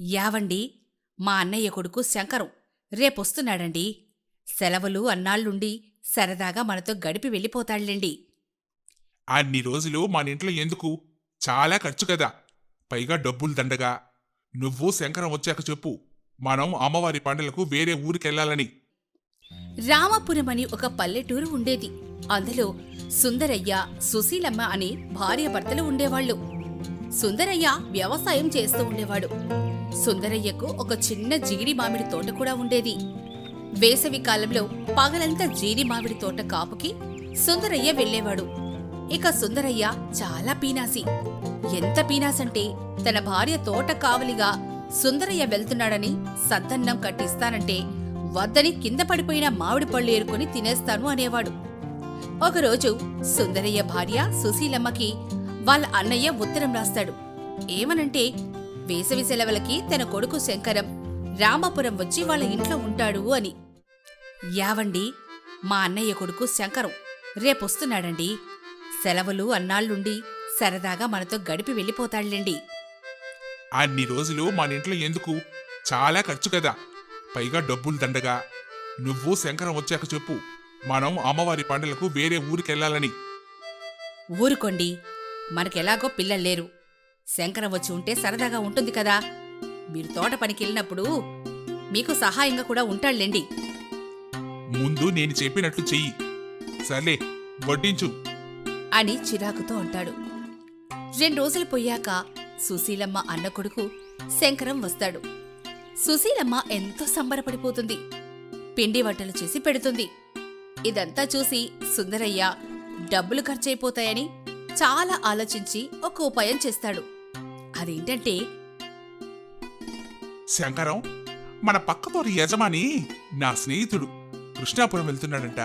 యావండి మా అన్నయ్య కొడుకు శంకరం. రేపొస్తున్నాడండి. సెలవులు అన్నాళ్ళుండి సరదాగా మనతో గడిపి వెళ్ళిపోతాడులేండి. అన్ని రోజులు మన ఇంట్లో ఎందుకు? చాలా ఖర్చు కదా. పైగా డబ్బులు దండగా. నువ్వు శంకరం వచ్చాక చెప్పు. మనం అమ్మవారి పండుగలకు వేరే ఊరికెళ్ళాలని. రామాపురం అని ఒక పల్లెటూరు ఉండేది. అందులో సుందరయ్య సుశీలమ్మ అని భార్యాభర్తలు ఉండేవాళ్ళు. సుందరయ్య వ్యవసాయం చేస్తూ ఉండేవాడు. సుందరయ్యకు ఒక చిన్న జీడి మామిడి తోట కూడా ఉండేది. వేసవి కాలంలో పగలంతా జీడి మామిడి తోట కాపుకి సుందరయ్య వెళ్ళేవాడు. ఇక సుందరయ్య చాలా పీనాసి. ఎంత పీనాసంటే తన భార్య తోట కావలిగా సుందరయ్య వెళ్తున్నాడని సద్దన్నం కట్టిస్తానంటే వద్దని కింద పడిపోయిన మామిడి పళ్ళు ఏరుకొని తినేస్తాను అనేవాడు. ఒకరోజు సుందరయ్య భార్య సుశీలమ్మకి వాళ్ళ అన్నయ్య ఉత్తరం రాస్తాడు. ఏమనంటే వేసవి సెలవులకి తన కొడుకు శంకరం రామాపురం వచ్చి వాళ్ళ ఇంట్లో ఉంటాడు అని. యావండి మా అన్నయ్య కొడుకు శంకరం రేపొస్తున్నాడండి. సెలవులు అన్నాళ్ళుండి సరదాగా మనతో గడిపి వెళ్ళిపోతాడులేండి. అన్ని రోజులు మన ఇంట్లో ఎందుకు? చాలా ఖర్చు కదా. పైగా డబ్బులు దండగా. నువ్వు శంకరం వచ్చాక చెప్పు. మనం అమ్మవారి పండుగలకు వేరే ఊరికెళ్ళాలని. ఊరుకోండి. మనకెలాగో పిల్లలు లేరు. శంకరం వచ్చి ఉంటే సరదాగా ఉంటుంది కదా. మీరు తోట పనికి వెళ్ళినప్పుడు మీకు సహాయంగా కూడా ఉంటాడులేండి. ముందు నేను చెప్పినట్లు చెయ్యి. సర్లే వడ్డించు. అని చిరాకుతో అంటాడు. రెండు రోజులు పోయాక సుశీలమ్మ అన్న కొడుకు శంకరం వస్తాడు. సుశీలమ్మ ఎంతో సంబరపడిపోతుంది. పిండి వంటలు చేసి పెడుతుంది. ఇదంతా చూసి సుందరయ్య డబ్బులు ఖర్చయిపోతాయని చాలా ఆలోచించి ఒక ఉపాయం చేస్తాడు. అదేంటంటే శంకరం మన పక్కతోటి యజమాని నా స్నేహితుడు. కృష్ణాపురం వెళ్తున్నాడంట.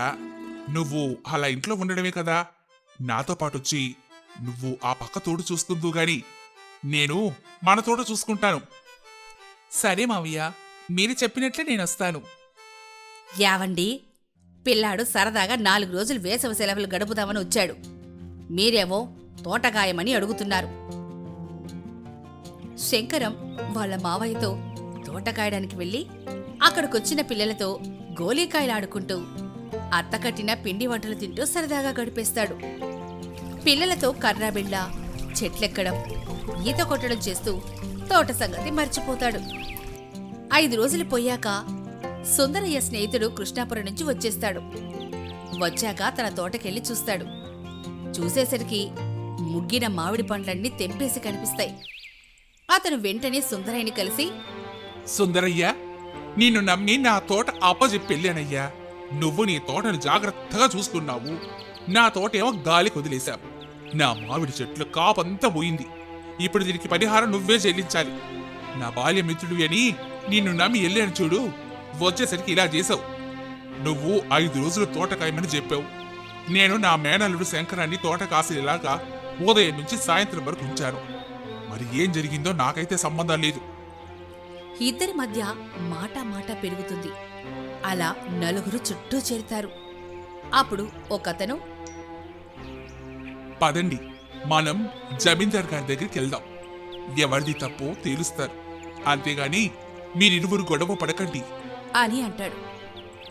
నువ్వు అలా ఇంట్లో ఉండడమే కదా. నాతో పాటు వచ్చి నువ్వు ఆ పక్క తోడు చూసుకుందు గాని నేను మన తోట చూసుకుంటాను. సరే మావయ్య మీరు చెప్పినట్లే నేను వస్తాను యావండి పిల్లాడు సరదాగా నాలుగు రోజులు వేసవి సెలవులు గడుపుదామని వచ్చాడు. మీరేమో తోటగాయమని అడుగుతున్నారు. శంకరం వాళ్ళ మావయ్యతో తోటకాయడానికి వెళ్ళి అక్కడికొచ్చిన పిల్లలతో గోలీకాయలాడుకుంటూ అత్తకట్టిన పిండి వంటలు తింటూ సరదాగా గడిపేస్తాడు. పిల్లలతో కర్రాబిళ్ళ చెట్లెక్కడం ఈత కొట్టడం చేస్తూ తోట సంగతి మర్చిపోతాడు. ఐదు రోజులు పోయాక సుందరయ్య స్నేహితుడు కృష్ణాపురం నుంచి వచ్చేస్తాడు. వచ్చాక తన తోటకెళ్ళి చూస్తాడు. చూసేసరికి ముగ్గిన మామిడి పండ్లన్నీ తెంపేసి కనిపిస్తాయి. అతను వెంటనే సుందరయ్యని కలిసి సుందరయ్య నిన్ను నమ్మి నా తోట అప్పజెప్పెళ్ళానయ్యా నువ్వు నీ తోటను జాగ్రత్తగా చూసుకున్నావు. నా తోట ఏమో గాలి వదిలేశావు. నా మామిడి చెట్లు కాపంతా పోయింది. ఇప్పుడు దీనికి పరిహారం నువ్వే చెల్లించాలి. నా బాల్య మిత్రుడు అని నిన్ను నమ్మి వెళ్ళాను చూడు. వచ్చేసరికి ఇలా చేసావు నువ్వు ఐదు రోజులు తోట కాయమని చెప్పావు. నేను నా మేనల్లుడు శంకరాన్ని తోట కాసేలాగా ఉదయం నుంచి సాయంత్రం వరకు ఉంచాను. మరి ఏం జరిగిందో నాకైతే సంబంధం లేదు. ఇద్దరి మధ్య మాట మాట పెరుగుతుంది. అలా నలుగురు చుట్టూ చేరుతారు. అప్పుడు ఒకతను పదండి మనం జమీందార్ గారి దగ్గరికి వెళ్దాం. ఎవరిది తప్పో తేలుస్తారు. అంతేగాని మీరిరువురు గొడవ పడకండి. అని అంటాడు.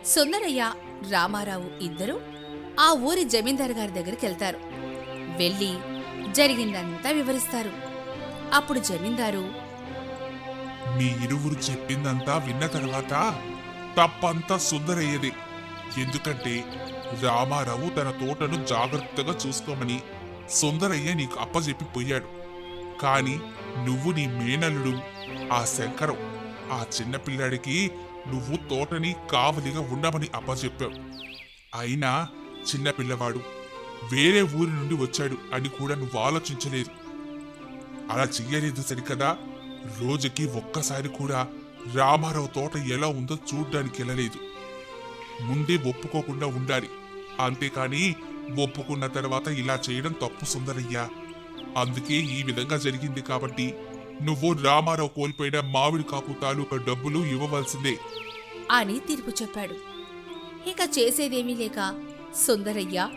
సుందరయ్య రామారావు ఇద్దరు ఆ ఊరి జమీందారు గారి దగ్గరికి వెళ్తారు. వెళ్ళి జరిగిందంతా వివరిస్తారు. అప్పుడు జమీందారు మీ ఇరువురు చెప్పిందంతా విన్న తర్వాత తప్పంతా సుందరయ్యేది. ఎందుకంటే రామారావు తన తోటను జాగ్రత్తగా చూసుకోమని సుందరయ్య నీకు అప్పజెప్పి పోయాడు. కాని నువ్వు నీ మేనల్లుడు ఆ శంకరం ఆ చిన్నపిల్లాడికి నువ్వు తోటని కావలిగా ఉండమని అప్పచెప్పావు అయినా చిన్న పిల్లవాడు వేరే ఊరి నుండి వచ్చాడు అని కూడా నువ్వు ఆలోచించలేదు. అలా చెయ్యలేదు సరికదా? రోజుకి ఒక్కసారి కూడా రామారావు తోట ఎలా ఉందో చూడ్డానికి వెళ్ళలేదు. ముందే ఒప్పుకోకుండా ఉండాలి. అంతేకాని ఒప్పుకున్న తర్వాత ఇలా చేయడం తప్పు సుందరయ్యా. అందుకే ఈ విధంగా జరిగింది కాబట్టి నువ్వు రామారావు కోల్పోయిన మామిడి కాపు తాలూకా డబ్బులు ఇవ్వవలసిందే. అని తీర్పు చెప్పాడు. ఇక చేసేదేమీ లేక సుందరయ్య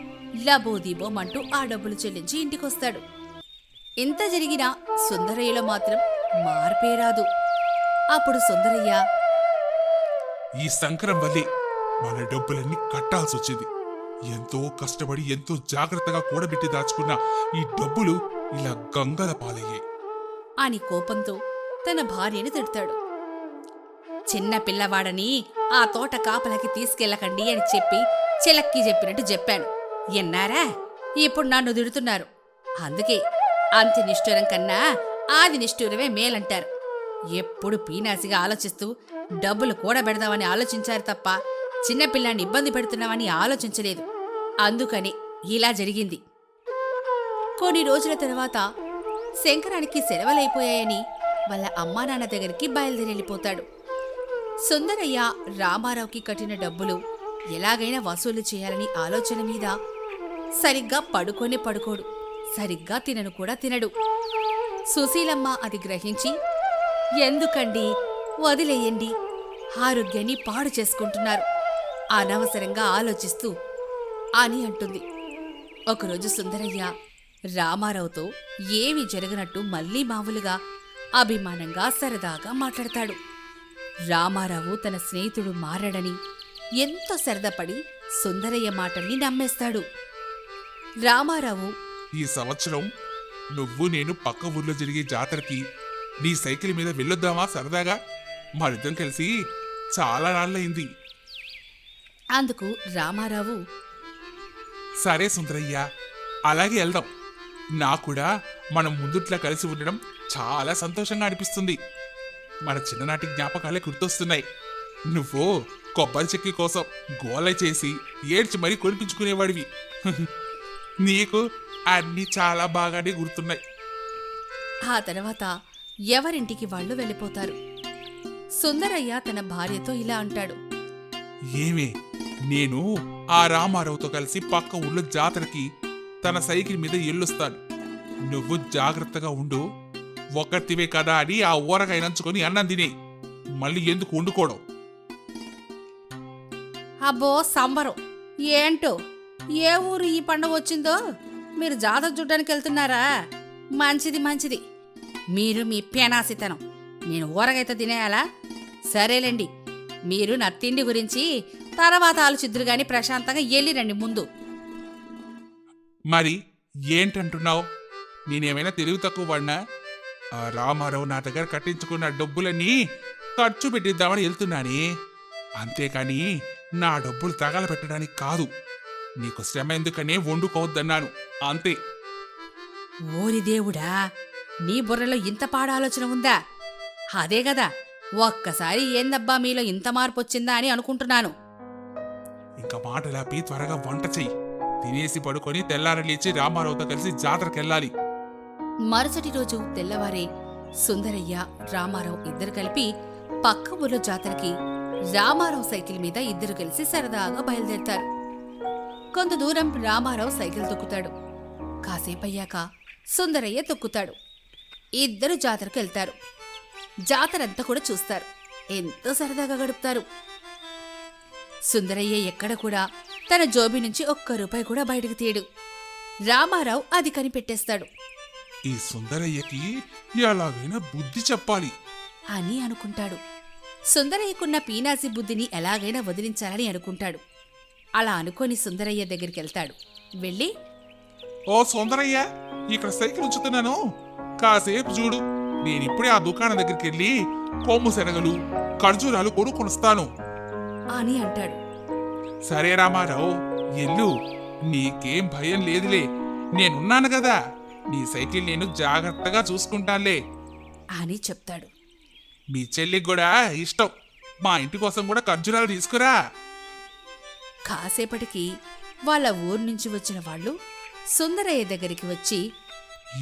లబోదీబోమంటూ ఆ డబ్బులు చెల్లించి ఇంటికొస్తాడు. ఇంత జరిగినా సుందరయ్యలో మాత్రం మార్పే రాదు. అప్పుడు సుందరయ్య ఈ సంకరం వల్లే మన డబ్బులన్నీ కట్టాల్సి వచ్చింది ఎంతో కష్టపడి ఎంతో జాగ్రత్తగా కూడబెట్టి దాచుకున్న ఈ డబ్బులు ఇలా గంగల పాలయ్యాయి అని కోపంతో తన భార్యను తిడతాడు. చిన్న పిల్లవాడని ఆ తోట కాపలకి తీసుకెళ్ళకండి అని చెప్పి చిలక్కి చెప్పినట్టు చెప్పాను. ఎన్నారా ఇప్పుడు నన్ను తిడుతున్నారు. అందుకే అంత్య నిష్ఠూరం కన్నా ఆది నిష్ఠూరమే మేలంటారు. ఎప్పుడు పీనాసిగా ఆలోచిస్తూ డబ్బులు కూడబెడదామని ఆలోచించారు తప్ప చిన్నపిల్లాన్ని ఇబ్బంది పెడుతున్నామని ఆలోచించలేదు. అందుకని ఇలా జరిగింది. కొన్ని రోజుల తర్వాత శంకరానికి సెలవులైపోయాయని వాళ్ళ అమ్మా నాన్న దగ్గరికి బయలుదేరెళ్ళిపోతాడు సుందరయ్య రామారావుకి కట్టిన డబ్బులు ఎలాగైనా వసూలు చేయాలని ఆలోచన మీద సరిగ్గా పడుకొని పడుకోడు. సరిగ్గా తినను కూడా తినడు. సుశీలమ్మ అది గ్రహించి ఎందుకండి? వదిలేయండి. ఆరోగ్యాన్ని పాడు చేసుకుంటున్నారు. అనవసరంగా ఆలోచిస్తూ అని అంటుంది. ఒకరోజు సుందరయ్య రామారావుతో ఏమి జరగనట్టు మళ్ళీ మామూలుగా అభిమానంగా సరదాగా మాట్లాడతాడు. రామారావు తన స్నేహితుడు మారాడని ఎంతో సరదాపడి సుందరయ్య మాటల్ని నమ్మేస్తాడు. రామారావు ఈ సంవత్సరం నువ్వు నేను పక్క ఊర్లో జరిగే జాతరకి నీ సైకిల్ మీద వెళ్ళొద్దామా సరదాగా? మరిద్దరం కలిసి చాలా నాళ్ళయింది. అందుకు రామారావు సరే సుందరయ్య అలాగే వెళ్దాం. నాకు కూడా మనం ముందుట్లా కలిసి ఉండడం చాలా సంతోషంగా అనిపిస్తుంది. మన చిన్ననాటి జ్ఞాపకాలే గుర్తొస్తున్నాయి. నువ్వు కొబ్బరి చెక్కి కోసం గోల చేసి ఏడ్చి మరీ కొనిపించుకునేవాడివి. నీకు అన్నీ చాలా బాగానే గుర్తున్నాయి. ఆ తర్వాత ఎవరింటికి వాళ్ళు వెళ్ళిపోతారు? సుందరయ్య తన భార్యతో ఇలా అంటాడు. ఏమే నేను ఆ రామారావుతో కలిసి పక్క ఊళ్ళో జాతరకి తన సైకిల్ మీద ఎళ్ళొస్తాను. నువ్వు జాగ్రత్తగా ఉండు. ఒక్కటివే కదా అని ఆ ఊరగాయ నంచుకొని అన్నం తినే మళ్ళీ ఎందుకు వండుకోవడం? అబ్బో సంబరం. ఏంటో? ఏ ఊరు ఈ పండుగ వచ్చిందో? మీరు జాతర చూడ్డానికి వెళ్తున్నారా? మంచిది మంచిది. మీరు మీ పేనాసితనం. నేను ఊరగైతే తినేయాలా? సరేలేండి. మీరు నా తిండి గురించి తర్వాత ఆలోచిద్దురు గాని ప్రశాంతంగా వెళ్ళిరండి ముందు. మరి ఏంటంటున్నావు? నేనేమైనా తెలివి తక్కువ పడినా ఆ రామారావు నా దగ్గర కట్టించుకున్న డబ్బులన్నీ ఖర్చు పెట్టిద్దామని వెళ్తున్నానే. అంతేకాని నా డబ్బులు తగలబెట్టడానికి కాదు. నీకు శ్రమ ఎందుకనే వండుకోవద్దన్నాను. అంతే. ఓరి దేవుడా నీ బుర్రలో ఇంత పాడ ఆలోచన ఉందా? అదే కదా ఒక్కసారి ఏందబ్బా మీలో ఇంత మార్పు వచ్చిందా అని అనుకుంటున్నాను. ఇంకా మాటలాపి త్వరగా వంట చెయ్యి. తినేసి పడుకొని తెల్లారి లేచి రామారావుతో కలిసి జాతరకెళ్ళాలి. మరుసటి రోజు తెల్లవారే సుందరయ్య రామారావు ఇద్దరు కలిపి పక్క ఊర్లో జాతరకి రామారావు సైకిల్ మీద ఇద్దరు కలిసి సరదాగా బయలుదేరతారు. కొంత దూరం రామారావు సైకిల్ తొక్కుతాడు. కాసేపయ్యాక సుందరయ్య తొక్కుతాడు. ఇద్దరు జాతరకు వెళ్తారు. జాతరంతా కూడా చూస్తారు. ఎంతో సరదాగా గడుపుతారు. సుందరయ్య ఎక్కడ కూడా తన జోబి నుంచి ఒక్క రూపాయి కూడా బయటకు తీయడు. రామారావు అది కనిపెట్టేస్తాడు. ఈ సుందరయ్యకి ఎలాగైనా బుద్ధి చెప్పాలి. అని అనుకుంటాడు. సుందరయ్యకున్న పీనాసి బుద్ధిని ఎలాగైనా వదిలించాలని అనుకుంటాడు. అలా అనుకొని సుందరయ్య దగ్గరికి వెళ్తాడు వెళ్ళి ఓ సుందరయ్య ఇక్కడ సైకిల్ ఉంచుతున్నాను. కాసేపు చూడు. నేనిప్పుడే ఆ దుకాణం దగ్గరికి వెళ్ళి కొమ్ము శనగలు ఖర్జూరాలు కొనుక్కొనిస్తాను. అని అంటాడు. సరే రామారావు ఎల్లు. నీకేం భయం లేదులే. నేనున్నాను కదా. నీ సైకిల్ నేను జాగ్రత్తగా చూసుకుంటానులే. అని చెప్తాడు. మీ చెల్లికి కూడా ఇష్టం. మా ఇంటి కోసం కూడా ఖర్జూరాలు తీసుకురా. కాసేపటికి వాళ్ళ ఊరు నుంచి వచ్చిన వాళ్ళు సుందరయ్య దగ్గరికి వచ్చి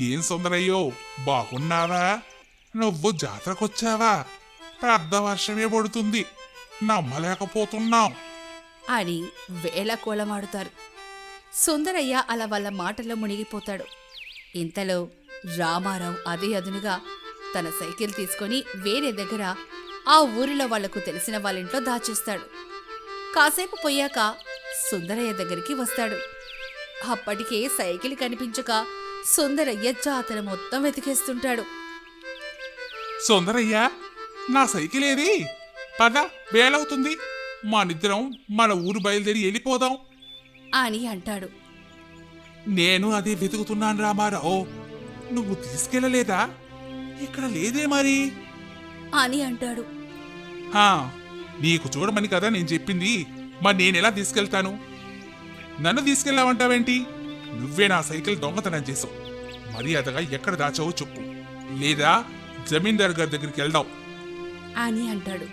ఏం సుందరయ్యో బాగున్నావా? నువ్వు జాతరకొచ్చావా? పెద్ద వర్షమే పడుతుంది. నమ్మలేకపోతున్నాం. అని వేళకోళమాడుతారు సుందరయ్య అలా వాళ్ళ మాటల్లో మునిగిపోతాడు. ఇంతలో రామారావు అదే అదునుగా తన సైకిల్ తీసుకొని వేరే దగ్గర ఆ ఊరిలో వాళ్ళకు తెలిసిన వాళ్ళ ఇంట్లో దాచేస్తాడు. కాసేపు పోయాక సుందరయ్య దగ్గరికి వస్తాడు. అప్పటికే సైకిల్ కనిపించక సుందరయ్య జాతర మొత్తం వెతికేస్తుంటాడు. సుందరయ్య నా సైకిల్ ఏది? పద వేలవుతుంది. మనిద్దరం మన ఊరు బయలుదేరి వెళ్ళిపోదాం. అని అంటాడు. నేను అదే వెతుకుతున్నాను రామారావు. నువ్వు తీసుకెళ్ళలేదా? ఇక్కడ లేదే మరి? అని అంటాడు. హా నీకు చూడమని కదా నేను చెప్పింది. మరి నేను ఎలా తీసుకెళ్తాను? నన్ను తీసుకెళ్ళావంటావేంటి? నువ్వే నా సైకిల్ దొంగతనం చేసావు. మర్యాదగా ఎక్కడ దాచావో చెప్పు. లేదా జమీందార్ గారి దగ్గరికి వెళ్దాం. అని అంటాడు.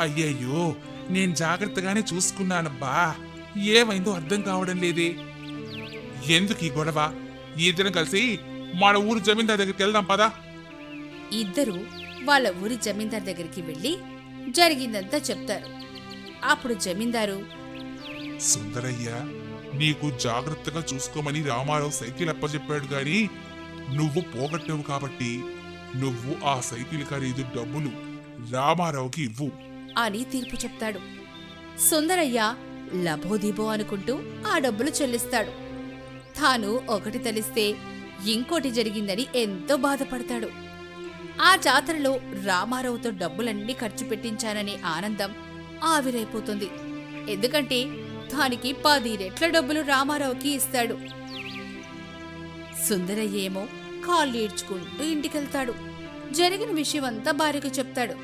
అయ్యయ్యో నేను జాగ్రత్తగానే చూసుకున్నానబ్బా. ఏమైందో అర్థం కావడం లేదే. ఎందుకు ఈ గొడవ? ఈ ఇద్దరం కలిసి మన ఊరు జమీందార్ దగ్గరికి వెళ్దాం పదా. ఇద్దరు వాళ్ళ ఊరి జమీందార్ దగ్గరికి వెళ్ళి జరిగిందంతా చెప్తారు. అప్పుడు జమీందారు సుందరయ్య నీకు జాగ్రత్తగా చూసుకోమని రామారావు సైకిల్ అప్పచెప్పాడు గాని నువ్వు పోగొట్టావు కాబట్టి నువ్వు ఆ సైకిల్ ఖరీదు డబ్బులు రామారావుకి ఇవ్వు. అని తీర్పు చెప్తాడు. సుందరయ్య లభోదిబో అనుకుంటూ ఆ డబ్బులు చెల్లిస్తాడు. తాను ఒకటి తలిస్తే ఇంకోటి జరిగిందని ఎంతో బాధపడతాడు. ఆ జాతరలో రామారావుతో డబ్బులన్నీ ఖర్చు పెట్టించాననే ఆనందం ఆవిరైపోతుంది. ఎందుకంటే దానికి పది రెట్ల డబ్బులు రామారావుకి ఇస్తాడు. సుందరయ్య ఏమో కాళ్ళు ఈడ్చుకుంటూ ఇంటికెళ్తాడు. జరిగిన విషయమంతా భార్యకు చెప్తాడు.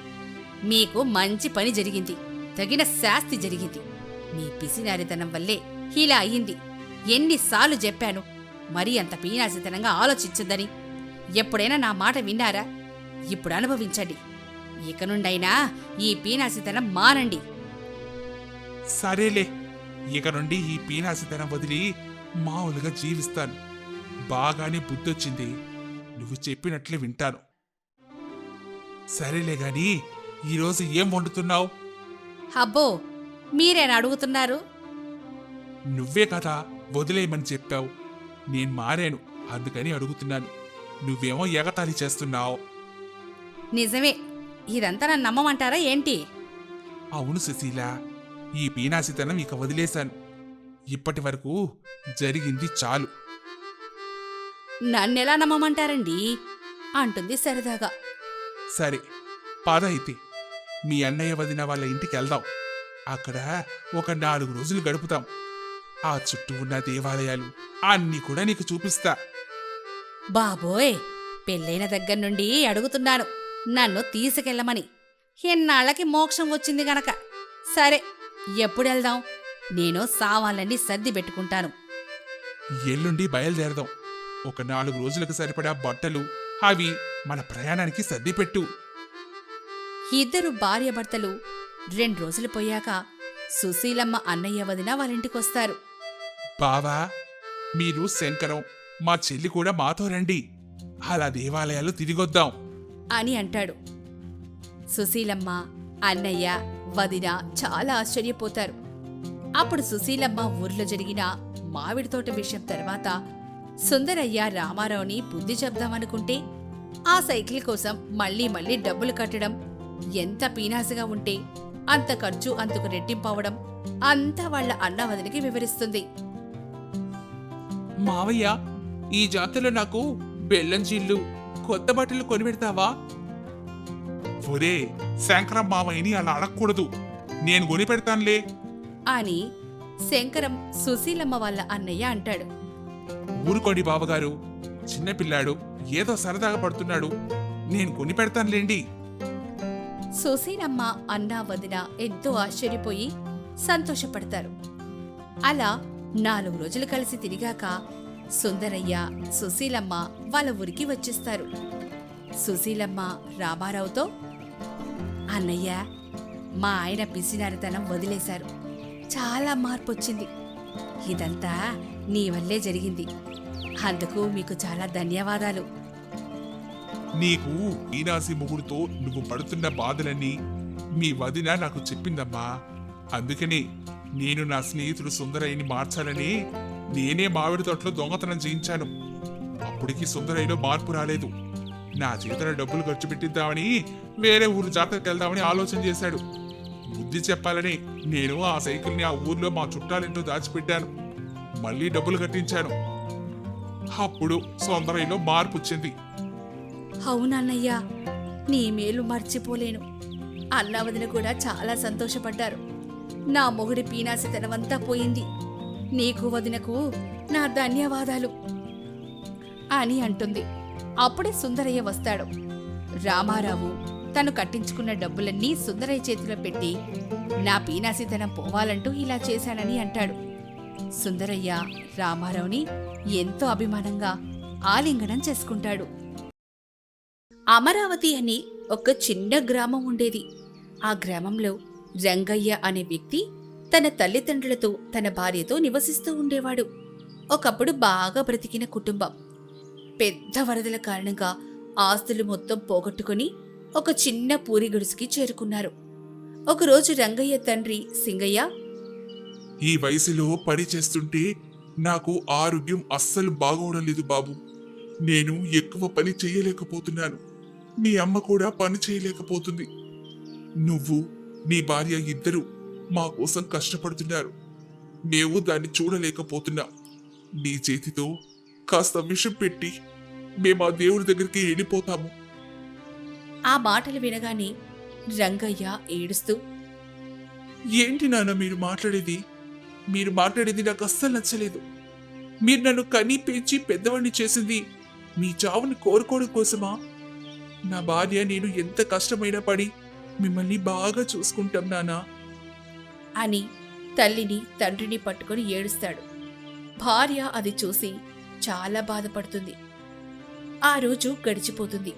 మీకు మంచి పని జరిగింది. తగిన శాస్తి జరిగింది. మీ పిసినారితనం వల్లే ఇలా అయ్యింది ఎన్నిసార్లు చెప్పాను. మరీ అంత పీనాసితనంగా ఆలోచించద్దని. ఎప్పుడైనా నా మాట విన్నారా? ఇప్పుడు అనుభవించండి. ఇక నుండైనా ఈ పీనాసితనం మానండి. సరేలే. ఇక నుండి ఈ పీనాసితనం వదిలి మామూలుగా జీవిస్తాను. బాగానే బుద్ధొచ్చింది. నువ్వు చెప్పినట్లే వింటాను. సరేలే గాని ఈరోజు ఏం వండుతున్నావు? అబ్బో మీరేనా అడుగుతున్నారు? నువ్వే కదా వదిలేయమని చెప్పావు. నేను మారాను. అందుకని అడుగుతున్నాను. నువ్వేమో ఎగతాళి చేస్తున్నావు. నిజమే. ఇదంతా నన్ను నమ్మమంటారా ఏంటి? అవును సుశీల ఈ పీనాసితనం ఇక వదిలేశాను. ఇప్పటి వరకు జరిగింది చాలు. నన్నెలా నమ్మమంటారండి? అంటుంది సరదాగా. సరే పద అయితే. మీ అన్నయ్య వదిన వాళ్ళ ఇంటికి వెళ్దాం. అక్కడ ఒక నాలుగు రోజులు గడుపుతాం. ఆ చుట్టూ ఉన్న దేవాలయాలు అన్నీ కూడా నీకు చూపిస్తా. బాబోయ్! పెళ్ళైన దగ్గర నుండి అడుగుతున్నాను. నన్ను తీసుకెళ్ళమని. ఎన్నాళ్ళకి మోక్షం వచ్చింది గనక. సరే ఎప్పుడు వెళ్దాం నేను సామాన్లన్నీ సర్ది పెట్టుకుంటాను. ఎల్లుండి బయలుదేరదాం. ఒక నాలుగు రోజులకు సరిపడా బట్టలు అవి మన ప్రయాణానికి సర్దిపెట్టు ఇద్దరు భార్యాభర్తలు రెండు రోజులు పోయాక సుశీలమ్మ అన్నయ్య వదిన వాళ్ళింటికొస్తారు బావా మీరు శంకరం మా చెల్లి కూడా మాతో రండి. అలా దేవాలయాలు తిరిగొద్దాం. అని అంటాడు. సుశీలమ్మ అన్నయ్య వదిన చాలా ఆశ్చర్యపోతారు. అప్పుడు సుశీలమ్మ ఊర్లో జరిగిన మామిడి తోట విషయం తర్వాత సుందరయ్య రామారావుని బుద్ధి చెప్దామనుకుంటే ఆ సైకిల్ కోసం మళ్ళీ మళ్ళీ డబ్బులు కట్టడం ఎంత పీనాసుగా ఉంటే అంత ఖర్చు అంతకు రెట్టింపవడం అంతా వాళ్ళ అన్నవదినికి వివరిస్తుంది. మావయ్య ఈ జాతరలో నాకు బెల్లం చిల్లు కొత్త బట్టలు కొనిపెడతావా? ఒరే శంకరం మామయ్యని అలా అడగకూడదు. నేను కొని పెడతానులే అని శంకరం సుశీలమ్మ వాళ్ళ అన్నయ్య అంటాడు. ఊరుకోండి బావగారు. చిన్నపిల్లాడు ఏదో సరదాగా పడుతున్నాడు. నేను కొని పెడతానులేండి సుశీలమ్మ అన్న వదిన ఎంతో ఆశ్చర్యపోయి సంతోషపడతారు. అలా నాలుగు రోజులు కలిసి తిరిగాక సుందరయ్య సుశీలమ్మ వాళ్ళ ఊరికి వచ్చేస్తారు. సుశీలమ్మ రామారావుతో అన్నయ్య మా ఆయన పిసినారితనం వదిలేశారు. చాలా మార్పు వచ్చింది ఇదంతా నీ వల్లే జరిగింది. అందుకు మీకు చాలా ధన్యవాదాలు. నీకు ఈనాసి మొగుడుతో నువ్వు పడుతున్న బాధలన్నీ మీ వదిన నాకు చెప్పిందమ్మా. అందుకనే నేను నా స్నేహితుడు సుందరయ్యని మార్చాలని నేనే మామిడి తోటలో దొంగతనం చేయించాను. అప్పటికి సుందరయ్యలో మార్పు రాలేదు. నా చేతుల డబ్బులు ఖర్చు పెట్టిద్దామని వేరే ఊరు జాతరకు వెళ్దామని ఆలోచన చేశాడు. బుద్ధి చెప్పాలని నేను ఆ సైకిల్ని ఆ ఊర్లో మా చుట్టాలింట్లో దాచిపెట్టాను. మళ్ళీ డబ్బులు కట్టించాను. అప్పుడు సుందరయ్యలో మార్పు వచ్చింది. అవునన్నయ్యా నీ మేలు మర్చిపోలేను. అన్న వదిన కూడా చాలా సంతోషపడ్డారు. నా మొగుడి పీనాసితనమంతా పోయింది. నీకు వదినకు నా ధన్యవాదాలు అని అంటుంది. అప్పుడే సుందరయ్య వస్తాడు. రామారావు తను కట్టించుకున్న డబ్బులన్నీ సుందరయ్య చేతిలో పెట్టి నా పీనాసితనం పోవాలంటూ ఇలా చేశానని అంటాడు. సుందరయ్య రామారావుని ఎంతో అభిమానంగా ఆలింగనం చేసుకుంటాడు. అమరావతి అని ఒక చిన్న గ్రామం ఉండేది. ఆ గ్రామంలో రంగయ్య అనే వ్యక్తి తన తల్లిదండ్రులతో తన భార్యతో నివసిస్తూ ఉండేవాడు. ఒకప్పుడు బాగా బ్రతికిన కుటుంబం. పెద్ద వరదల కారణంగా ఆస్తులు మొత్తం పోగొట్టుకుని ఒక చిన్న పూరి గుడిసికి చేరుకున్నారు. ఒకరోజు రంగయ్య తండ్రి సింగయ్య ఈ వయసులో పని చేస్తుంటే నాకు ఆరోగ్యం అస్సలు బాగోవడం లేదు బాబు. నేను ఎక్కువ పని చేయలేకపోతున్నాను. మీ అమ్మ కూడా పని చేయలేకపోతుంది. నువ్వు నీ భార్య ఇద్దరు మా కోసం కష్టపడుతున్నారు. మేము దాన్ని చూడలేకపోతున్నాం. నీ చేతితో కాస్త విషం పెట్టి మేము ఆ దేవుడి దగ్గరికి వెళ్ళిపోతాము. ఆ మాటలు వినగానే రంగయ్య ఏడుస్తూ ఏంటి నాన్న మీరు మాట్లాడేది? మీరు మాట్లాడేది నాకు అస్సలు నచ్చలేదు. మీరు నన్ను కని పెంచి పెద్దవాడిని చేసింది మీ చావుని కోరుకోవడం కోసమా? నా భార్య నేను ఎంత కష్టమైనా పడి మిమ్మల్ని బాగా చూసుకుంటాం నానా అని తల్లిని తండ్రిని పట్టుకొని ఏడుస్తాడు. భార్య అది చూసి చాలా బాధపడుతుంది. ఆ రోజు గడిచిపోతుంది.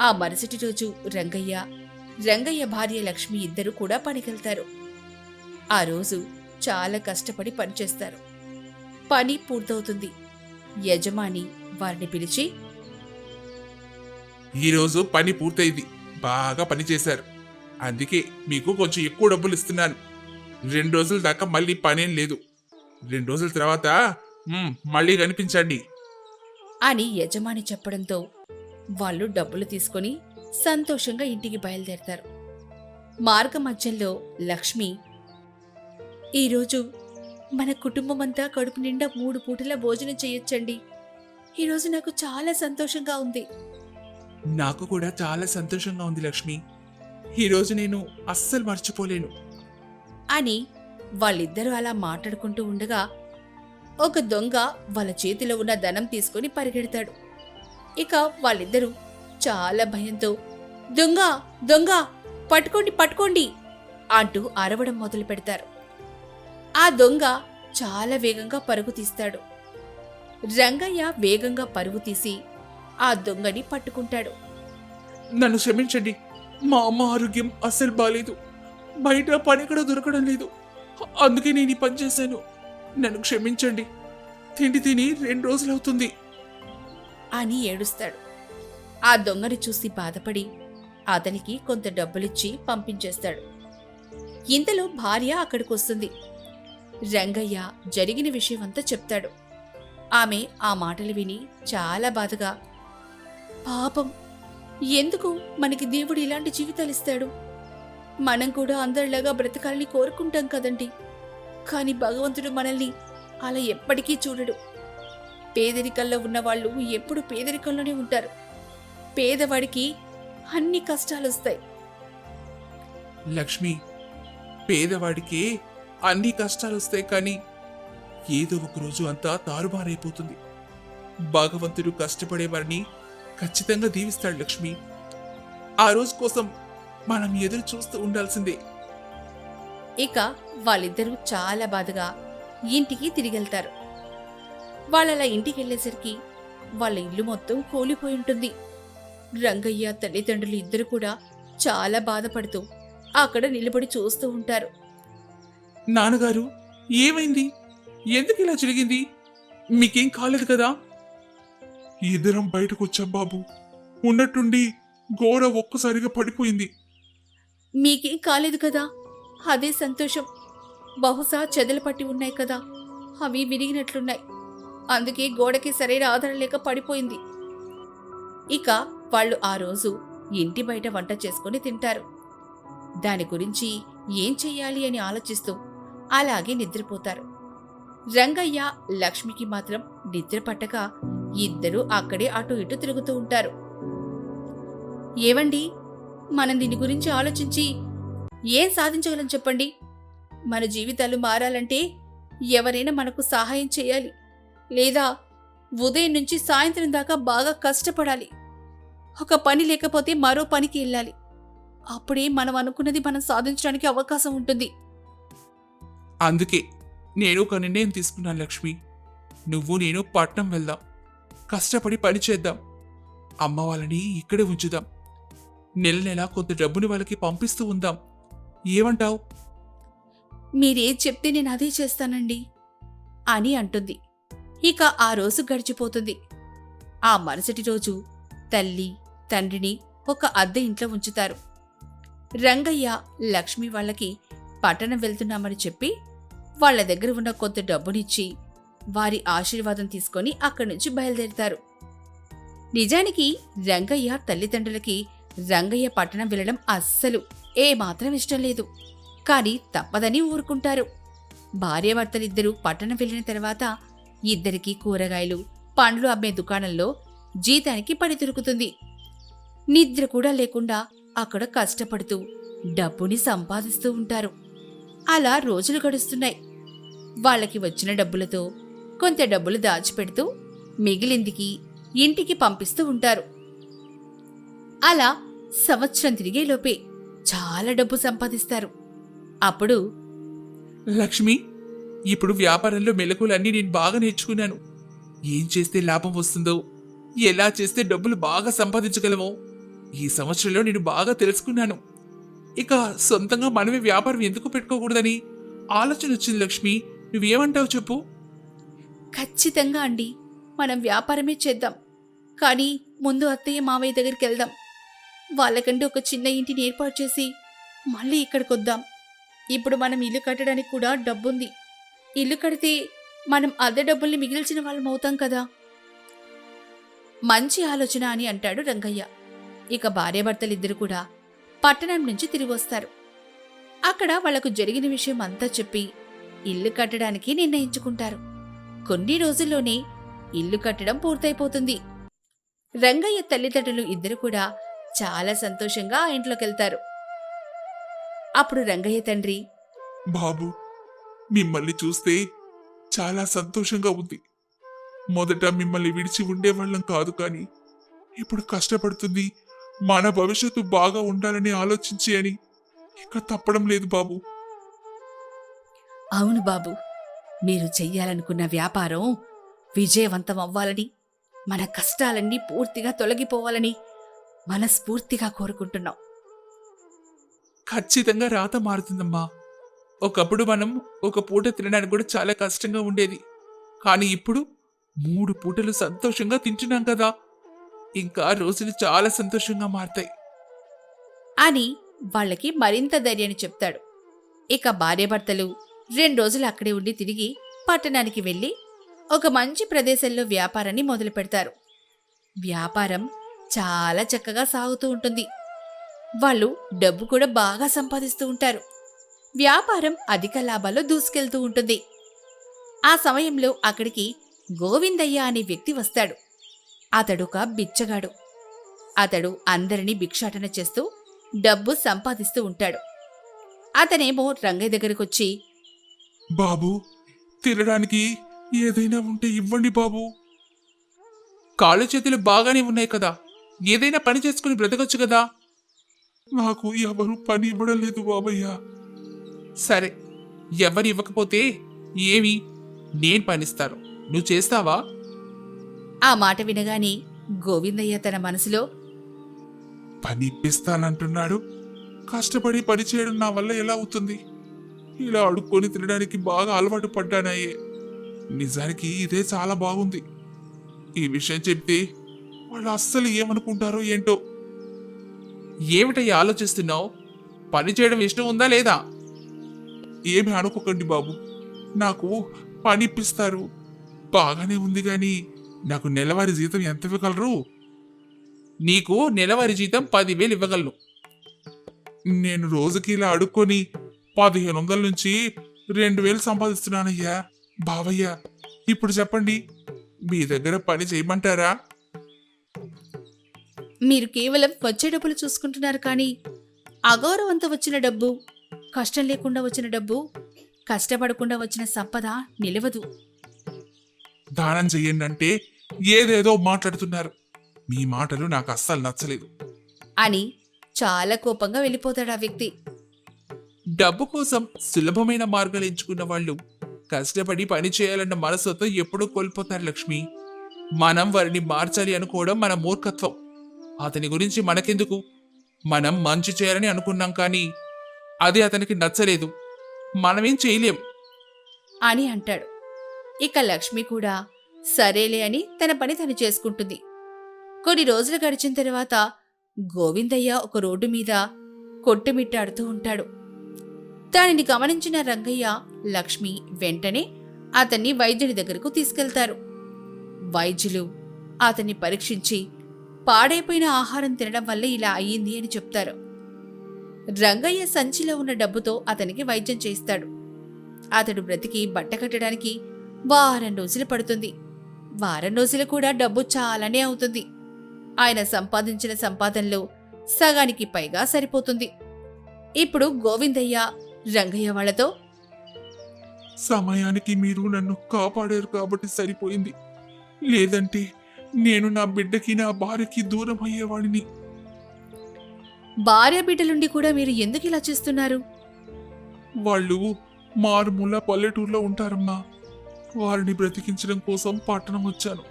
ఆ మరుసటి రోజు రంగయ్య రంగయ్య భార్య లక్ష్మి ఇద్దరూ కూడా పనికెళ్తారు. ఆ రోజు చాలా కష్టపడి పనిచేస్తారు. పని పూర్తవుతుంది. యజమాని వారిని పిలిచి ఈరోజు పని పూర్తయింది. బాగా పనిచేశారు. అందుకే మీకు కొంచెం ఎక్కువ డబ్బులు ఇస్తున్నాను. రెండు రోజుల దాకా మళ్ళీ పనేం లేదు. రెండు రోజుల తర్వాత మళ్ళీ కనిపించండి. అని యజమాని చెప్పడంతో వాళ్ళు డబ్బులు తీసుకొని సంతోషంగా ఇంటికి బయలుదేరతారు. మార్గ మధ్యంలో లక్ష్మి ఈరోజు మన కుటుంబం అంతా కడుపు నిండా మూడు పూటల భోజనం చేయొచ్చండి. ఈరోజు నాకు చాలా సంతోషంగా ఉంది. నాకు కూడా చాలా సంతోషంగా ఉంది లక్ష్మి. ఈరోజు నేను అస్సలు మర్చిపోలేను. అని వాళ్ళిద్దరూ అలా మాట్లాడుకుంటూ ఉండగా ఒక దొంగ వాళ్ళ చేతిలో ఉన్న ధనం తీసుకొని పరిగెడతాడు. ఇక వాళ్ళిద్దరూ చాలా భయంతో దొంగ దొంగ పట్టుకోండి పట్టుకోండి అంటూ అరవడం మొదలు పెడతారు. ఆ దొంగ చాలా వేగంగా పరుగు తీస్తాడు. రంగయ్య వేగంగా పరుగు తీసి ఆ దొంగని పట్టుకుంటాడు. నన్ను క్షమించండి మా అమ్మ ఆరోగ్యం అస్సలు బాలేదు. బయట పని కూడా దొరకడం లేదు. అందుకే నేను ఈ పని చేశాను. నన్ను క్షమించండి. తిండి తిని రెండు రోజులవుతుంది అని ఏడుస్తాడు. ఆ దొంగని చూసి బాధపడి అతనికి కొంత డబ్బులిచ్చి పంపించేస్తాడు. ఇంతలో భార్య అక్కడికి వస్తుంది. రంగయ్య జరిగిన విషయమంతా చెప్తాడు. ఆమె ఆ మాటలు విని చాలా బాధగా పాపం ఎందుకు మనకి దేవుడు ఇలాంటి జీవితాలు ఇస్తాడు? మనం కూడా అందరిలాగా బ్రతకాలని కోరుకుంటాం కదండి. కానీ భగవంతుడు మనల్ని అలా ఎప్పటికీ చూడడు. పేదరికంలో ఉన్నవాళ్ళు ఎప్పుడు పేదరికంలోనే ఉంటారు. పేదవాడికి అన్ని కష్టాలు వస్తాయి. లక్ష్మి పేదవాడికి అన్ని కష్టాలు వస్తాయి కానీ ఏదో ఒక రోజు అంతా తారుమారైపోతుంది. భగవంతుడు కష్టపడే వారిని ఖచ్చితంగా దీవిస్తాడు లక్ష్మి. ఆ రోజు కోసం మనం ఎదురు చూస్తూ ఉండాల్సిందే. ఇక వాళ్ళిద్దరూ చాలా బాధగా ఇంటికి తిరిగెళ్తారు. వాళ్ళలా ఇంటికి వెళ్ళేసరికి వాళ్ళ ఇల్లు మొత్తం కూలిపోయి ఉంటుంది. రంగయ్య తల్లిదండ్రులు ఇద్దరు కూడా చాలా బాధపడుతూ అక్కడ నిలబడి చూస్తూ ఉంటారు. నాన్నగారు ఏమైంది? ఎందుకు ఇలా జరిగింది? మీకేం కాలేదు కదా? ఇద్దరం బయటకు వచ్చాం బాబు. ఉన్నట్టుండి గోడ ఒక్కసారిగా పడిపోయింది. మీకేం కాలేదు కదా? అదే సంతోషం. బహుశా చెదలు పట్టి ఉన్నాయి కదా? అవి విరిగినట్లున్నాయి. అందుకే గోడకి సరైన ఆధారం లేక పడిపోయింది. ఇక వాళ్ళు ఆ రోజు ఇంటి బయట వంట చేసుకుని తింటారు. దాని గురించి ఏం చెయ్యాలి అని ఆలోచిస్తూ అలాగే నిద్రపోతారు. రంగయ్య లక్ష్మికి మాత్రం నిద్ర పట్టక ఇద్దరూ అక్కడే అటు ఇటు తిరుగుతూ ఉంటారు. ఏవండి? మనం దీని గురించి ఆలోచించి ఏం సాధించగలం చెప్పండి? మన జీవితాలు మారాలంటే ఎవరైనా మనకు సహాయం చేయాలి. లేదా ఉదయం నుంచి సాయంత్రం దాకా బాగా కష్టపడాలి. ఒక పని లేకపోతే మరో పనికి వెళ్ళాలి. అప్పుడే మనం అనుకున్నది మనం సాధించడానికి అవకాశం ఉంటుంది. అందుకే నేను ఒక నిర్ణయం తీసుకున్నాను లక్ష్మి. నువ్వు నేను పట్నం వెళ్దాం. కష్టపడి పని చేద్దాం. అమ్మ వాళ్ళని ఇక్కడే ఉంచుదాం. నెల నెలా కొంత డబ్బుని వాళ్ళకి పంపిస్తూ ఉందాం. ఏమంటావు? మీరేం చెప్తే నేను అదే చేస్తానండి అని అంటుంది. ఇక ఆ రోజు గడిచిపోతుంది. ఆ మరుసటి రోజు తల్లి తండ్రిని ఒక అద్దె ఇంట్లో ఉంచుతారు. రంగయ్య లక్ష్మి వాళ్ళకి పట్టణం వెళ్తున్నామని చెప్పి వాళ్ళ దగ్గర ఉన్న కొంత డబ్బునిచ్చి వారి ఆశీర్వాదం తీసుకొని అక్కడి నుంచి బయలుదేరుతారు. నిజానికి రంగయ్య తల్లిదండ్రులకి రంగయ్య పట్టణం వెళ్ళడం అస్సలు ఏమాత్రం ఇష్టం లేదు. కానీ తప్పదని ఊరుకుంటారు. భార్యాభర్తలిద్దరూ పట్టణం వెళ్ళిన తర్వాత ఇద్దరికీ కూరగాయలు పండ్లు అమ్మే దుకాణంలో జీతానికి పని దొరుకుతుంది. నిద్ర కూడా లేకుండా అక్కడ కష్టపడుతూ డబ్బుని సంపాదిస్తూ ఉంటారు. అలా రోజులు గడుస్తున్నాయి. వాళ్ళకి వచ్చిన డబ్బులతో కొంత డబ్బులు దాచిపెడుతూ మిగిలిందికి ఇంటికి పంపిస్తూ ఉంటారు. అలా సంవత్సరం తిరిగేలోపే చాలా డబ్బు సంపాదిస్తారు. అప్పుడు లక్ష్మి ఇప్పుడు వ్యాపారంలో మెలకులన్నీ నేను బాగా నేర్చుకున్నాను. ఏం చేస్తే లాభం వస్తుందో ఎలా చేస్తే డబ్బులు బాగా సంపాదించగలమో ఈ సంవత్సరంలో నేను బాగా తెలుసుకున్నాను. ఇక సొంతంగా మనమే వ్యాపారం ఎందుకు పెట్టుకోకూడదని ఆలోచన వచ్చింది లక్ష్మి. నువ్వేమంటావు చెప్పు? ఖచ్చితంగా అండి. మనం వ్యాపారమే చేద్దాం. కానీ ముందు అత్తయ్య మావయ్య దగ్గరికి వెళ్దాం. వాళ్ళకంటే ఒక చిన్న ఇంటిని ఏర్పాటు చేసి మళ్ళీ ఇక్కడికి వద్దాం. ఇప్పుడు మనం ఇల్లు కట్టడానికి కూడా డబ్బుంది. ఇల్లు కడితే మనం అద్దె డబ్బుల్ని మిగిల్చిన వాళ్ళం అవుతాం కదా? మంచి ఆలోచన అని అంటాడు రంగయ్య. ఇక భార్యాభర్తలిద్దరు కూడా పట్టణం నుంచి తిరిగి వస్తారు. అక్కడ వాళ్ళకు జరిగిన విషయం అంతా చెప్పి ఇల్లు కట్టడానికి నిర్ణయించుకుంటారు. కొన్ని రోజుల్లోనే ఇల్లు కట్టడం పూర్తయిపోతుంది. రంగయ్య తల్లిదండ్రులు ఇద్దరు కూడా చాలా సంతోషంగా ఆ ఇంట్లోకెళ్తారు. అప్పుడు రంగయ్య తండ్రి బాబు మిమ్మల్ని చూస్తే చాలా సంతోషంగా ఉంది. మొదట మిమ్మల్ని విడిచి ఉండేవాళ్ళం కాదు కానీ ఇప్పుడు కష్టపడుతుంది మన భవిష్యత్తు బాగా ఉండాలని ఆలోచించి అని ఇక తప్పడం లేదు బాబు. అవును బాబు మీరు చెయ్యాలనుకున్న వ్యాపారం విజయవంతం అవ్వాలని మన కష్టాలన్నీ పూర్తిగా తొలగిపోవాలని మనస్ఫూర్తిగా కోరుకుంటున్నాం. ఖచ్చితంగా రాత మారుతుందమ్మా. ఒకప్పుడు మనం ఒక పూట తినడానికి కూడా చాలా కష్టంగా ఉండేది. కానీ ఇప్పుడు మూడు పూటలు సంతోషంగా తింటున్నాం కదా. ఇంకా రోజులు చాలా సంతోషంగా మారతాయి. అని వాళ్ళకి మరింత ధైర్యాన్ని చెప్తాడు. ఇక భార్యాభర్తలు రెండు రోజులు అక్కడే ఉండి తిరిగి పట్టణానికి వెళ్ళి ఒక మంచి ప్రదేశంలో వ్యాపారాన్ని మొదలు పెడతారు వ్యాపారం చాలా చక్కగా సాగుతూ ఉంటుంది. వాళ్ళు డబ్బు కూడా బాగా సంపాదిస్తూ ఉంటారు. వ్యాపారం అధిక లాభాల్లో దూసుకెళ్తూ ఉంటుంది. ఆ సమయంలో అక్కడికి గోవిందయ్య అనే వ్యక్తి వస్తాడు. అతడొక బిచ్చగాడు. అతడు అందరినీ భిక్షాటన చేస్తూ డబ్బు సంపాదిస్తూ ఉంటాడు. అతనేమో రంగయ్య దగ్గరకొచ్చి బాబు తినడానికి ఏదైనా ఉంటే ఇవ్వండి బాబు. కాళ్ళు చేతులు బాగానే ఉన్నాయి కదా. ఏదైనా పని చేసుకుని బ్రతకొచ్చు కదా? నాకు ఎవరు పని ఇవ్వడం లేదు బాబయ్య. సరే ఎవరు ఇవ్వకపోతే ఏమి? నేను పనిస్తాను. నువ్వు చేస్తావా? ఆ మాట వినగానే గోవిందయ్య తన మనసులో పని ఇప్పిస్తానంటున్నాడు. కష్టపడి పని చేయడం నా వల్ల ఎలా అవుతుంది? ఇలా అడుక్కొని తినడానికి బాగా అలవాటు పడ్డానయ్యే. నిజానికి ఇదే చాలా బాగుంది. ఈ విషయం చెప్తే వాళ్ళు అస్సలు ఏమనుకుంటారో ఏంటో? ఏమిటయ్యా ఆలోచిస్తున్నావు? పని చేయడం ఇష్టం ఉందా లేదా? ఏమి అనుకోకండి బాబు. నాకు పని ఇప్పిస్తారు బాగానే ఉంది కానీ నాకు నెలవారీ జీతం ఎంత ఇవ్వగలరు? నీకు నెలవారీ జీతం పదివేలు ఇవ్వగలను. నేను రోజుకి ఇలా అడుక్కొని పదిహేను వందల నుంచి రెండు వేలు సంపాదిస్తున్నానయ్యా. బావయ్య ఇప్పుడు చెప్పండి మీ దగ్గర పని చేయమంటారా? మీరు కేవలం వచ్చే డబ్బులు చూసుకుంటున్నారు కానీ అగౌరవంతో వచ్చిన డబ్బు కష్టం లేకుండా వచ్చిన డబ్బు కష్టపడకుండా వచ్చిన సంపద నిలవదు. దానం చెయ్యండి అంటే ఏదేదో మాట్లాడుతున్నారు. మీ మాటలు నాకు అస్సలు నచ్చలేదు. అని చాలా కోపంగా వెళ్ళిపోతాడు ఆ వ్యక్తి. డబ్బు కోసం సులభమైన మార్గాలు ఎంచుకున్న వాళ్ళు కష్టపడి పని చేయాలన్న మనసుతో ఎప్పుడూ కోల్పోతారు లక్ష్మి. మనం వారిని మార్చాలి అనుకోవడం మన మూర్ఖత్వం. అతని గురించి మనకెందుకు? మనం మంచి చేయాలని అనుకున్నాం కానీ అది అతనికి నచ్చలేదు. మనమేం చేయలేం. అని అంటాడు. ఇక లక్ష్మి కూడా సరేలే అని తన పని తను చేసుకుంటుంది. కొన్ని రోజులు గడిచిన తర్వాత గోవిందయ్య ఒక రోడ్డు మీద కొట్టుమిట్టాడుతూ ఉంటాడు. దానిని గమనించిన రంగయ్య లక్ష్మి వెంటనే అతన్ని వైద్యుని దగ్గరకు తీసుకెళ్తారు. వైద్యులు అతన్ని పరీక్షించి పాడైపోయిన ఆహారం తినడం వల్ల ఇలా అయ్యింది అని చెప్తారు. రంగయ్య సంచిలో ఉన్న డబ్బుతో అతనికి వైద్యం చేస్తాడు అతడు బ్రతికి బట్ట కట్టడానికి వారం రోజులు పడుతుంది. వారం రోజులు కూడా డబ్బు చాలానే అవుతుంది. ఆయన సంపాదించిన సంపాదనలో సగానికి పైగా సరిపోతుంది. ఇప్పుడు గోవిందయ్య రంగయ్య వాళ్ళతో సమయానికి మీరు నన్ను కాపాడారు కాబట్టి సరిపోయింది. లేదంటే నేను నా బిడ్డకి నా భార్యకి దూరం అయ్యేవాడిని. భార్య బిడ్డలుండి కూడా మీరు ఎందుకు ఇలా చేస్తున్నారు? వాళ్ళు మారుమూల పల్లెటూరులో ఉంటారమ్మా. వారిని బ్రతికించడం కోసం పట్టణం వచ్చాను.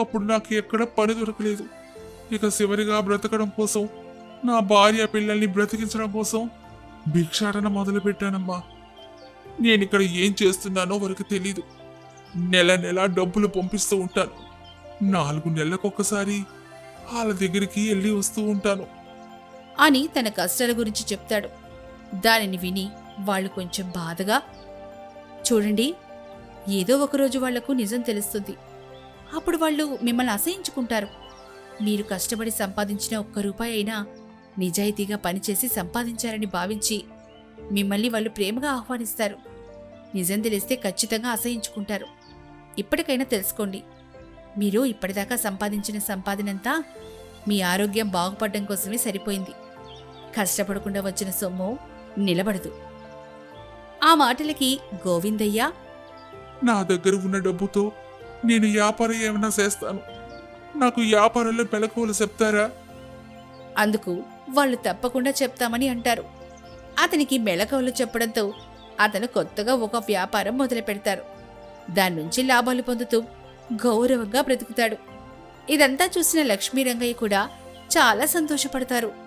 అప్పుడు నాకు ఎక్కడ పని దొరకలేదు. ఇక చివరిగా బ్రతకడం కోసం నా భార్య పిల్లల్ని బ్రతికించడం కోసం భిక్షాటన మొదలుపెట్టానమ్మా. నేను ఇక్కడ ఏం చేస్తున్నానో వారికి తెలీదు. నెల నెల డబ్బులు పంపిస్తూ ఉంటాను. నాలుగు నెలలకొకసారి వాళ్ళ దగ్గరికి వెళ్ళి వస్తూ ఉంటాను. అని తన కష్టాల గురించి చెప్తాడు. దానిని విని వాళ్ళు కొంచెం బాధగా చూడండి ఏదో ఒకరోజు వాళ్ళకు నిజం తెలుస్తుంది. అప్పుడు వాళ్ళు మిమ్మల్ని అసహించుకుంటారు. మీరు కష్టపడి సంపాదించిన ఒక్క రూపాయి అయినా నిజాయితీగా పనిచేసి సంపాదించారని భావించి మిమ్మల్ని వాళ్ళు ప్రేమగా ఆహ్వానిస్తారు. నిజం తెలిస్తే ఖచ్చితంగా అసహించుకుంటారు. ఇప్పటికైనా తెలుసుకోండి. మీరు ఇప్పటిదాకా సంపాదించిన సంపాదనంతా మీ ఆరోగ్యం బాగుపడడం కోసమే సరిపోయింది. కష్టపడకుండా వచ్చిన సొమ్ము నిలబడదు. ఆ మాటలకి గోవిందయ్య నా దగ్గర ఉన్న డబ్బుతో నేను వ్యాపారం ఏమైనా చేస్తాను. నాకు వ్యాపారంలో మెలకువలు చెప్తారా? అందుకు వాళ్ళు తప్పకుండా చెప్తామని అంటారు. అతనికి మెళకవలు చెప్పడంతో అతను కొత్తగా ఒక వ్యాపారం మొదలు పెడతారు దాని నుంచి లాభాలు పొందుతూ గౌరవంగా బ్రతుకుతాడు. ఇదంతా చూసిన లక్ష్మీ రంగయ్య కూడా చాలా సంతోషపడతారు.